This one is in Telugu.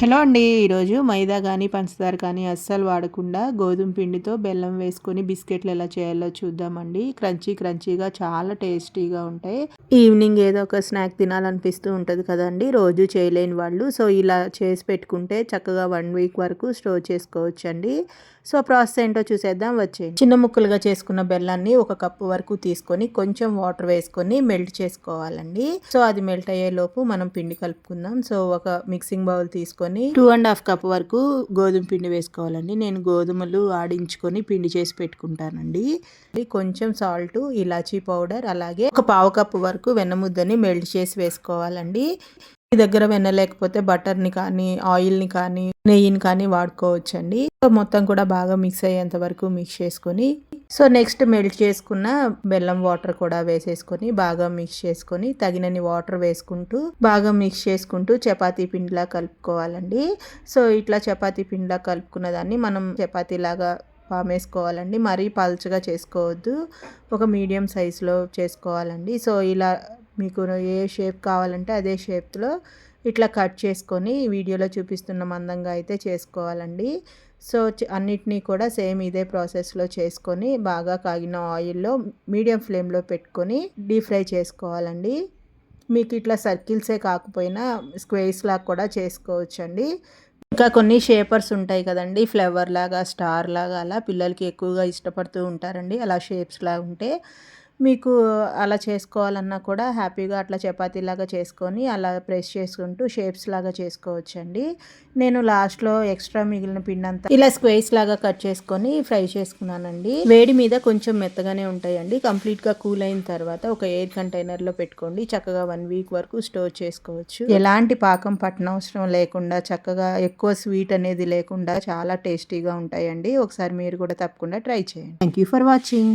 హలో అండి ఈరోజు మైదా కానీ పంచదార కానీ అస్సలు వాడకుండా గోధుమ పిండితో బెల్లం వేసుకొని బిస్కెట్లు ఎలా చేయాలో చూద్దామండి. క్రంచీ క్రంచీగా చాలా టేస్టీగా ఉంటాయి. ఈవినింగ్ ఏదో ఒక స్నాక్ తినాలనిపిస్తూ ఉంటుంది కదండి రోజు చేయలేని వాళ్ళు. సో ఇలా చేసి పెట్టుకుంటే చక్కగా వన్ వీక్ వరకు స్టోర్ చేసుకోవచ్చండి. సో ప్రాసెస్ ఏంటో చూసేద్దాం వచ్చే చిన్న ముక్కలుగా చేసుకున్న బెల్లాన్ని ఒక కప్పు వరకు తీసుకొని కొంచెం వాటర్ వేసుకొని మెల్ట్ చేసుకోవాలండి. సో అది మెల్ట్ అయ్యే లోపు మనం పిండి కలుపుకుందాం. సో ఒక మిక్సింగ్ బౌల్ తీసుకొని టూ అండ్ హాఫ్ కప్ వరకు గోధుమ పిండి వేసుకోవాలండి. నేను గోధుమలు ఆడించుకొని పిండి చేసి పెట్టుకుంటానండి. కొంచెం సాల్ట్ ఇలాచీ పౌడర్ అలాగే ఒక పావు కప్పు వరకు వెన్నముద్దని మెల్ట్ చేసి వేసుకోవాలండి. మీ దగ్గర వెన్న లేకపోతే బటర్ని కానీ ఆయిల్ని కానీ నెయ్యిని కానీ వాడుకోవచ్చండి. మొత్తం కూడా బాగా మిక్స్ అయ్యేంత వరకు మిక్స్ చేసుకొని సో నెక్స్ట్ మెల్ట్ చేసుకున్న బెల్లం వాటర్ కూడా వేసేసుకొని బాగా మిక్స్ చేసుకొని తగినన్ని వాటర్ వేసుకుంటూ బాగా మిక్స్ చేసుకుంటూ చపాతీ పిండిలా కలుపుకోవాలండి. సో ఇట్లా చపాతీ పిండిలా కలుపుకున్న దాన్ని మనం చపాతీలాగా పామేసుకోవాలండి. మరీ పల్చగా చేసుకోవద్దు. ఒక మీడియం సైజులో చేసుకోవాలండి. సో ఇలా మీకు ఏ షేప్ కావాలంటే అదే షేప్లో ఇట్లా కట్ చేసుకొని వీడియోలో చూపిస్తున్న మందంగా అయితే చేసుకోవాలండి. సో అన్నిటినీ కూడా సేమ్ ఇదే ప్రాసెస్లో చేసుకొని బాగా కాగిన ఆయిల్లో మీడియం ఫ్లేమ్లో పెట్టుకొని డీప్ ఫ్రై చేసుకోవాలండి. మీకు ఇట్లా సర్కిల్సే కాకపోయినా స్క్వేర్స్ లాగా కూడా చేసుకోవచ్చండి. ఇంకా కొన్ని షేపర్స్ ఉంటాయి కదండి ఫ్లవర్ లాగా స్టార్ లాగా అలా పిల్లలకి ఎక్కువగా ఇష్టపడుతూ ఉంటారండి. అలా షేప్స్ లాగా ఉంటే మీకు అలా చేసుకోవాలన్నా కూడా హ్యాపీగా అట్లా చపాతీలాగా చేసుకొని అలా ప్రెస్ చేసుకుంటూ షేప్స్ లాగా చేసుకోవచ్చండి. నేను లాస్ట్లో ఎక్స్ట్రా మిగిలిన పిండి అంతా ఇలా స్క్వేస్ లాగా కట్ చేసుకొని ఫ్రై చేసుకున్నానండి. వేడి మీద కొంచెం మెత్తగానే ఉంటాయండి. కంప్లీట్గా కూల్ అయిన తర్వాత ఒక ఎయిర్ కంటైనర్లో పెట్టుకోండి. చక్కగా వన్ వీక్ వరకు స్టోర్ చేసుకోవచ్చు. ఎలాంటి పాకం పట్టనవసరం లేకుండా చక్కగా ఎక్కువ స్వీట్ అనేది లేకుండా చాలా టేస్టీగా ఉంటాయండి. ఒకసారి మీరు కూడా తప్పకుండా ట్రై చేయండి. Thank you for watching.